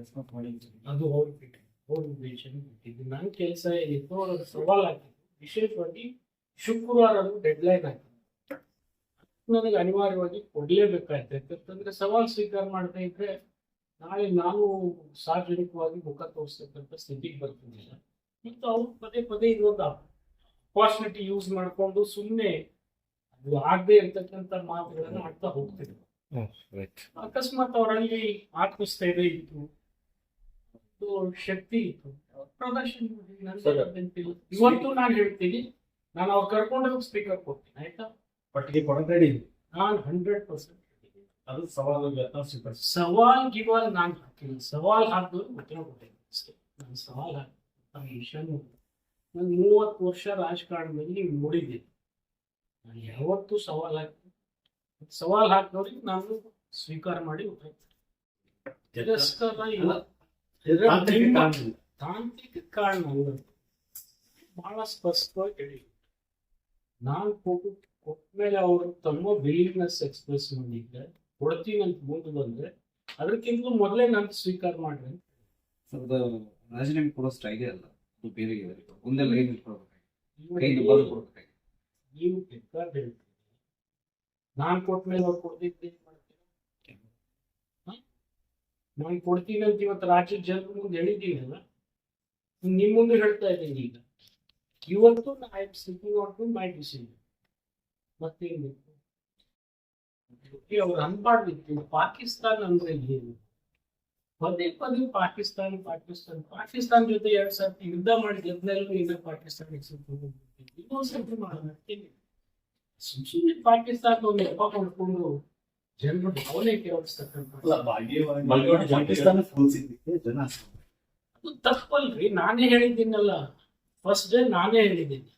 ಬಿಟ್ಟಿದ್ದು ಹೋಗ್ಬಿಟ್ಟು ವಿಷನ್ ಬಿಟ್ಟಿದ್ದು. ನನ್ನ ಕೆಲಸ ಏನಿತ್ತು ಅವ್ರ ಸವಾಲ್ ಆಗ್ತಿತ್ತು. ವಿಶೇಷವಾಗಿ ಶುಕ್ರವಾರ ಡೆಡ್ ಲೈನ್ ಹಾಕಿದ್ದು ನನಗೆ ಅನಿವಾರ್ಯವಾಗಿ ಕೊಡ್ಲೇಬೇಕಾಯ್ತು. ಯಾಕಂತಂದ್ರೆ ಸವಾಲ್ ಸ್ವೀಕಾರ ಮಾಡದೇ ಇದ್ರೆ ನಾಳೆ ನಾನು ಸಾರ್ವಜನಿಕವಾಗಿ ಮುಖ ತೋರಿಸ್ತಕ್ಕಂಥ ಸ್ಥಿತಿಗೆ ಬರ್ತಿದ್ದಿಲ್ಲ ಮತ್ತು ಅವ್ರು ಪದೇ ಪದೇ ಇದೊಂದು ಅಪಾರ್ಚುನಿಟಿ ಯೂಸ್ ಮಾಡಿಕೊಂಡು ಸುಮ್ಮನೆ ಅದು ಆಗದೆ ಇರ್ತಕ್ಕಂಥ ಮಾತುಗಳನ್ನ ಆಡ್ತಾ ಹೋಗ್ತಿದ್ರು. ರೈಟ್ ಅಕಸ್ಮಾತ್ ಅವರಲ್ಲಿ ಆತ್ಮಸ್ಥೈರ್ಯ ಇತ್ತು. ಶಕ್ತಿ ಇತ್ತು. ಪ್ರದರ್ಶನ ಇವತ್ತು ನಾನು ಹೇಳ್ತೀನಿ ನಾನು ಅವ್ರು ಕರ್ಕೊಂಡು ಹೋಗಿ ಸ್ಪೀಕರ್ ಕೊಡ್ತೀನಿ ಆಯ್ತಾ? ಪಟ್ಟಿಗೆ ಕೊಡಕ್ ರೆಡಿ ನಾನು ಹಂಡ್ರೆಡ್ ಪರ್ಸೆಂಟ್ ಅದು ಸವಾಲು ಸವಾಲ್ ಗಿವಾಲ್ ನಾನು ಹಾಕಿಲ್ಲ. ಸವಾಲ್ ಹಾಕಿದ್ರು ಉತ್ತರ ಕೊಟ್ಟಿಲ್ಲ ಅಷ್ಟೇ. ನಾನು ಸವಾಲ್ ಹಾಕಿ ವಿಷಯನೂ ನಾನು ಮೂವತ್ತು ವರ್ಷ ರಾಜಕಾರಣದಲ್ಲಿ ನೋಡಿದ್ದೀನಿ ನಾನು ಯಾವತ್ತೂ ಸವಾಲ್ ಹಾಕಿ ಸವಾಲ್ ಹಾಕಿದವ್ರಿಗೆ ನಾನು ಸ್ವೀಕಾರ ಮಾಡಿ ಉತ್ತರ ಕೊಡ್ತೀನಿ. ಇಲ್ಲ. ತಾಂತ್ರಿಕ ಕಾರಣ. ಅಲ್ಲ. ಬಹಳ ಸ್ಪಷ್ಟವಾಗಿ ಹೇಳಿ ನಾನು ಕೊಟ್ಟು ಕೊಟ್ಮೇಲೆ ಅವರು ತಮ್ಮ ವಿಲಿಂಗ್ನೆಸ್ ಎಕ್ಸ್ಪ್ರೆಸ್ ಮಾಡಿದ್ರೆ ಕೊಡ್ತೀನಿ ಅಂತ ಮುಂದೆ ಬಂದ್ರೆ ಅದಕ್ಕಿಂತ ಮೊದಲೇ ನಾನು ಸ್ವೀಕಾರ ಮಾಡ್ರಿ ಅದು ರಾಜೀನಾಮೆ ಕೊಡೋ ಸ್ಟ್ರೈಗೆ ಅಲ್ಲ ಅದು ಬೇರೆ ಮುಂದೆ ಲೈನ್ ಇಟ್ಕೊಳ್ಬೇಕು ಕೈಯಿಂದ ಬರೆದು ಕೊಡ್ಬೇಕು ನೀವು ಬೇಕಾದ್ರೆ ಹೇಳ್ತೀನಿ ನಾನು ಕೊಟ್ಮೇಲೆ ಅವ್ರು ಕೊಡ್ದಿದ್ದು? ನಾನು ಕೊಡ್ತೀನಿ ಅಂತ ಇವತ್ತು ರಾಜ್ಯದ ಜನರ ಮುಂದೆ ಹೇಳಿದ್ದೀನಲ್ಲ ನಿಮ್ಮ ಮುಂದೆ ಹೇಳ್ತಾ ಇದ್ದೀನಿ ಈಗ. ಇವತ್ತು I am speaking out to my decision ಮತ್ತೇನು ಅವ್ರು ಅನ್ಬಾರ್ದಿತ್ತು ಪಾಕಿಸ್ತಾನ ಅಂದ್ರೆ ಏನು? ಪದೇ ಪದೇ ಪಾಕಿಸ್ತಾನ ಪಾಕಿಸ್ತಾನ ಪಾಕಿಸ್ತಾನ ಜೊತೆ ಎರಡ್ ಸರ್ತಿ ಯುದ್ಧ ಮಾಡಿ ಗೆದ್ದಲ್ಲೂ ಈಗ ಪಾಕಿಸ್ತಾನಕ್ಕೆ ಸುಮ್ಮನೆ ಪಾಕಿಸ್ತಾನ ಒಂದು ನೆಪ ಮಾಡ್ಕೊಂಡು ಜನರ ಜನ ಅದು ತಪ್ಪಲ್ರಿ ನಾನೇ ಹೇಳಿದ್ದೀನಲ್ಲ. ಫಸ್ಟ್ ಡೇ ನಾನೇ ಹೇಳಿದ್ದೀನಿ.